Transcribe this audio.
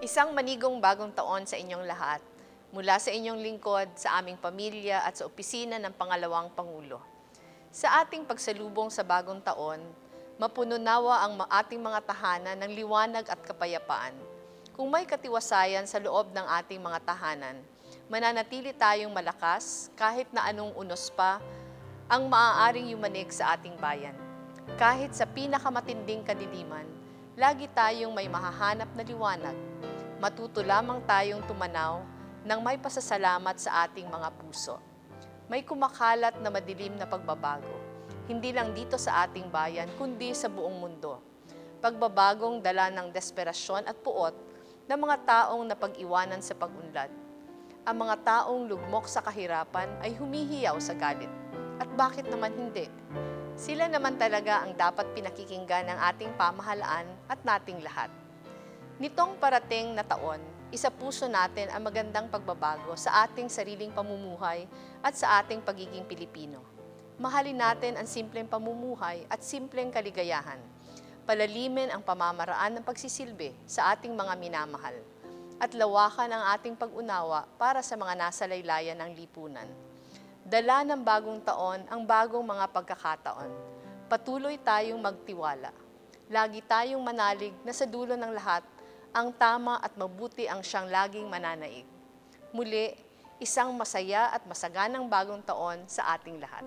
Isang manigong bagong taon sa inyong lahat mula sa inyong lingkod, sa aming pamilya at sa opisina ng pangalawang Pangulo. Sa ating pagsalubong sa bagong taon, mapuno nawa ang ating mga tahanan ng liwanag at kapayapaan. Kung may katiwasayan sa loob ng ating mga tahanan, mananatili tayong malakas kahit na anong unos pa ang maaaring yumanig sa ating bayan. Kahit sa pinakamatinding kadiliman, lagi tayong may mahahanap na liwanag. Matuto lamang tayong tumanaw ng may pasasalamat sa ating mga puso. May kumakalat na madilim na pagbabago, hindi lang dito sa ating bayan, kundi sa buong mundo. Pagbabagong dala ng desperasyon at puot ng mga taong napag-iwanan sa pag-unlad. Ang mga taong lugmok sa kahirapan ay humihiyaw sa galit. At bakit naman hindi? Sila naman talaga ang dapat pinakikinggan ng ating pamahalaan at nating lahat. Nitong parating na taon, isa puso natin ang magandang pagbabago sa ating sariling pamumuhay at sa ating pagiging Pilipino. Mahalin natin ang simpleng pamumuhay at simpleng kaligayahan. Palalimin ang pamamaraan ng pagsisilbi sa ating mga minamahal. At lawakan ang ating pag-unawa para sa mga nasa laylayan ng lipunan. Dala ng bagong taon ang bagong mga pagkakataon. Patuloy tayong magtiwala. Lagi tayong manalig na sa dulo ng lahat, ang tama at mabuti ang siyang laging mananaig. Muli, isang masaya at masaganang bagong taon sa ating lahat.